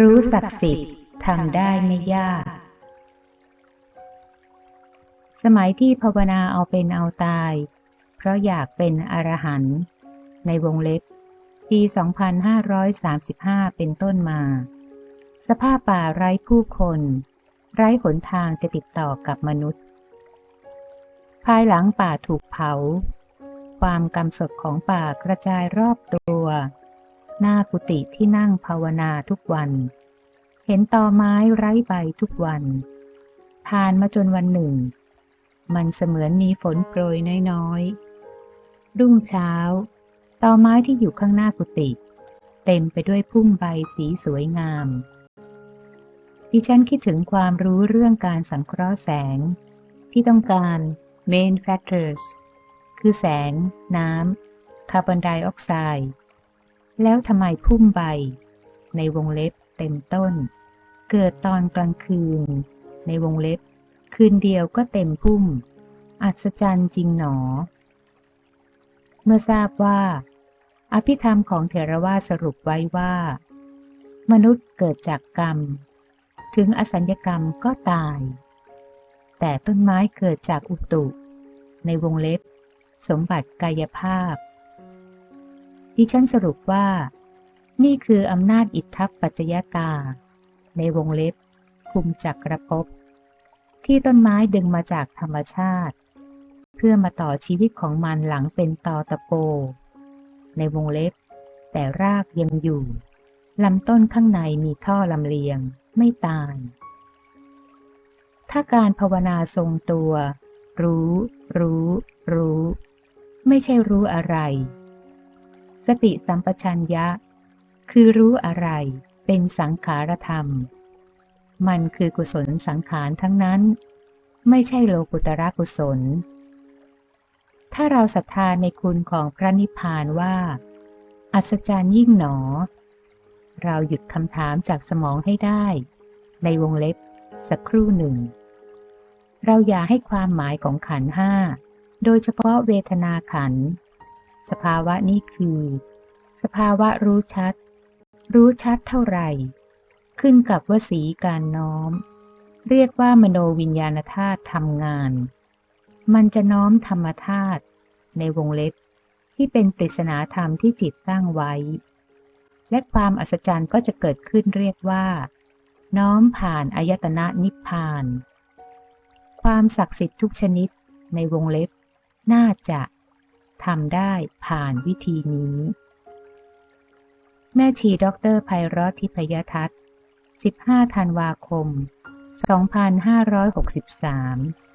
รู้ศักดิ์สิทธิ์ทำได้ไม่ยาก สมัยที่ภาวนาเอาเป็นเอาตาย เพราะอยากเป็นอรหันต์ในวงเล็บ ปี 2535 เป็นต้นมา สภาพป่าไร้ผู้คน ไร้หนทางจะติดต่อกับมนุษย์ายหลังป่าถูกเผา ความกำสดของป่ากระจายรอบตัว หน้ากุฏิที่นั่งภาวนาทุกวัน เห็นตอไม้ไร้ใบทุกวันผ่านมาจนวันหนึ่ง มันเสมือนมีฝนโปรยน้อยๆ รุ่งเช้า ตอไม้ที่อยู่ข้างหน้ากุฏิเต็มไปด้วยพุ่มใบสีสวยงาม ดิฉันคิดถึงความรู้เรื่องการสังเคราะห์แสงที่ต้องการ main factors คือแสง น้ำ คาร์บอนไดออกไซด์ แล้วทำไมพุ่มใบ ในวงเล็บเต็มต้น เกิดตอนกลางคืน ในวงเล็บ คืนเดียวก็เต็มพุ่ม อัศจรรย์จริงหนอ เมื่อทราบว่า อภิธรรมของเถรวาสรุปไว้ว่า มนุษย์เกิดจากกรรม ถึงอสัญญกรรมก็ตาย แต่ต้นไม้เกิดจากอุตุ ในวงเล็บ สมบัติกายภาพดิฉันสรุปว่า นี่คืออำนาจอิทธปปัจจยตา ในวงเล็บคุมจักรภพที่ต้นไม้ดึงมาจากธรรมชาติ เพื่อมาต่อชีวิตของมันหลังเป็นตอตะโป ในวงเล็บ แต่รากยังอยู่ลำต้นข้างในมีท่อลำเลียงไม่ตาย ถ้าการภาวนาทรงตัว รู้ รู้ รู้ ไม่ใช่รู้อะไร สติสัมปชัญญะ คือรู้อะไรเป็นสังขารธรรม มันคือกุศลสังขารทั้งนั้น ไม่ใช่โลกุตระกุศล ถ้าเราศรัทธาในคุณของพระนิพพานว่า อัศจรรย์ยิ่งหนอ เราหยุดคำถามจากสมองให้ได้ ในวงเล็บสักครู่หนึ่ง เราอย่าให้ความหมายของขันห้า โดยเฉพาะเวทนาขัน สภาวะนี้คือ สภาวะรู้ชัด รู้ชัดเท่าไหร่ ขึ้นกับวสีการน้อม เรียกว่ามโนวิญญาณธาตุทำงาน มันจะน้อมธรรมธาตุในวงเล็บที่เป็นปริศนาธรรมที่จิตตั้งไว้ และความอัศจรรย์ก็จะเกิดขึ้นเรียกว่า น้อมผ่านอายตนะนิพพาน ความศักดิ์สิทธิ์ทุกชนิดในวงเล็บ น่าจะทำได้ผ่านวิธีนี้ แม่ชีด็อกเตอร์ไพรอทิพยทัศน์ 15 ธันวาคม 2563